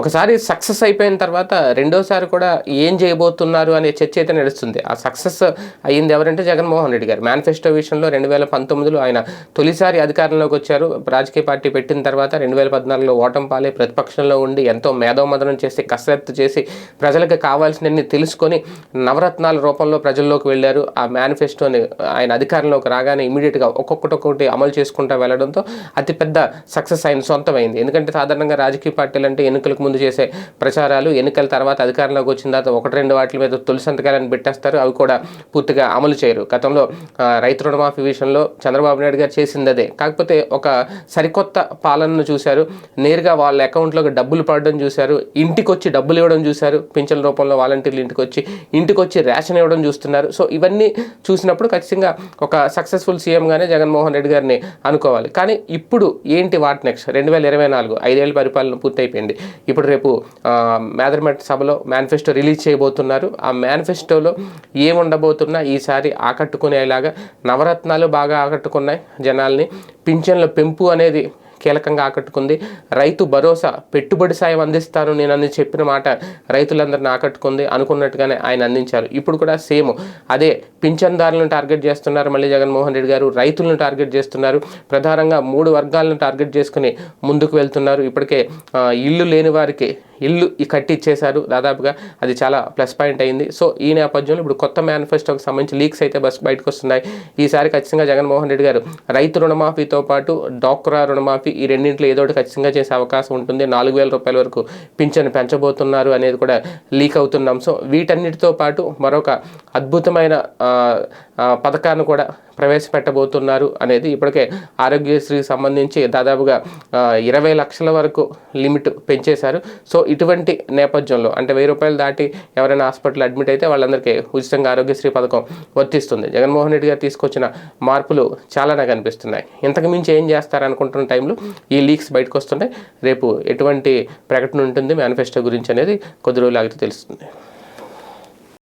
ఒకసారి సక్సెస్ అయిపోయిన తర్వాత రెండోసారి కూడా ఏం చేయబోతున్నారు అనే చర్చ అయితే నడుస్తుంది. ఆ సక్సెస్ అయ్యింది ఎవరంటే జగన్మోహన్ రెడ్డి గారు. మేనిఫెస్టో విషయంలో రెండు వేల పంతొమ్మిదిలో ఆయన తొలిసారి అధికారంలోకి వచ్చారు. రాజకీయ పార్టీ పెట్టిన తర్వాత రెండు వేల పద్నాలుగులో ఓటం పాలే ప్రతిపక్షంలో ఉండి ఎంతో మేధోమదనం చేసి కసరత్తు చేసి ప్రజలకు కావాల్సినన్ని తెలుసుకొని నవరత్నాల రూపంలో ప్రజల్లోకి వెళ్ళారు. ఆ మేనిఫెస్టోని ఆయన అధికారంలోకి రాగానే ఇమీడియట్గా ఒక్కొక్కటి ఒక్కొక్కటి అమలు చేసుకుంటూ వెళ్ళడంతో అతిపెద్ద సక్సెస్ ఆయన సొంతమైంది. ఎందుకంటే సాధారణంగా రాజకీయ పార్టీలు అంటే ఎన్నికలకు ముందు చేసే ప్రచారాలు ఎన్నికల తర్వాత అధికారంలోకి వచ్చిన తర్వాత ఒకటి రెండు వాటి మీద తొలి సంతకాలను పెట్టేస్తారు. అవి కూడా పూర్తిగా అమలు చేయరు. గతంలో రైతు రుణమాఫీ విషయంలో చంద్రబాబు నాయుడు గారు చేసింది అదే. కాకపోతే ఒక సరికొత్త పాలనను చూశారు. నేరుగా వాళ్ళ అకౌంట్లోకి డబ్బులు పడడం చూశారు. ఇంటికి వచ్చి డబ్బులు ఇవ్వడం చూశారు. పింఛన్ రూపంలో వాలంటీర్లు ఇంటికి వచ్చి ఇంటికి వచ్చి రేషన్ ఇవ్వడం చూస్తున్నారు. సో ఇవన్నీ చూసినప్పుడు ఖచ్చితంగా ఒక సక్సెస్ఫుల్ సీఎంగానే జగన్మోహన్ రెడ్డి గారిని అనుకోవాలి. కానీ ఇప్పుడు ఏంటి వాట్ నెక్స్ట్? రెండు వేల ఇరవై నాలుగు ఐదేళ్ళ పరిపాలన పూర్తయిపోయింది. ఇప్పుడు రేపు ఆ, సభలో మేనిఫెస్టో రిలీజ్ చేయబోతున్నారు. ఆ మేనిఫెస్టోలో ఏముండబోతున్నా ఈసారి ఆకట్టుకునేలాగా నవరత్నాలు బాగా ఆకట్టుకున్నాయి జనాల్ని. పింఛన్ల పెంపు అనేది కీలకంగా ఆకట్టుకుంది. రైతు భరోసా పెట్టుబడి సాయం అందిస్తాను నేను అని చెప్పిన మాట రైతులందరిని ఆకట్టుకుంది అనుకున్నట్టుగానే ఆయన అందించారు. ఇప్పుడు కూడా సేమ్. అదే పింఛన్దారులను టార్గెట్ చేస్తున్నారు మళ్ళీ జగన్మోహన్ రెడ్డి గారు. రైతులను టార్గెట్ చేస్తున్నారు. ప్రధానంగా మూడు వర్గాలను టార్గెట్ చేసుకుని ముందుకు వెళ్తున్నారు. ఇప్పటికే ఇల్లు లేని వారికి ఇల్లు ఈ కట్టి ఇచ్చేశారు దాదాపుగా అది చాలా ప్లస్ పాయింట్ అయింది. సో ఈ నేపథ్యంలో ఇప్పుడు కొత్త మేనిఫెస్టోకి సంబంధించి లీక్స్ అయితే బస్ బయటకు వస్తున్నాయి. ఈసారి ఖచ్చితంగా జగన్మోహన్ రెడ్డి గారు రైతు రుణమాఫీతో పాటు డోక్రా రుణమాఫీ ఈ రెండింటిలో ఏదో ఒకటి ఖచ్చితంగా చేసే అవకాశం ఉంటుంది. నాలుగు వేల రూపాయల వరకు పింఛను పెంచబోతున్నారు అనేది కూడా లీక్ అవుతున్నాం సో వీటన్నిటితో పాటు మరొక అద్భుతమైన పథకాన్ని కూడా ప్రవేశపెట్టబోతున్నారు అనేది ఇప్పటికే ఆరోగ్యశ్రీకి సంబంధించి దాదాపుగా ఇరవై లక్షల వరకు లిమిట్ పెంచేశారు. సో ఇటువంటి నేపథ్యంలో అంటే వెయ్యి రూపాయలు దాటి ఎవరైనా హాస్పిటల్ అడ్మిట్ అయితే వాళ్ళందరికీ ఉచితంగా ఆరోగ్యశ్రీ పథకం వర్తిస్తుంది. జగన్మోహన్ రెడ్డి గారు తీసుకొచ్చిన మార్పులు చాలానే కనిపిస్తున్నాయి. ఇంతకు మించి ఏం చేస్తారనుకుంటున్న టైంలో ఈ లీక్స్ బయటకు వస్తున్నాయి. రేపు ఎటువంటి ప్రకటన ఉంటుంది మేనిఫెస్టో గురించి అనేది కొద్ది రోజులు ఆగితే తెలుస్తుంది.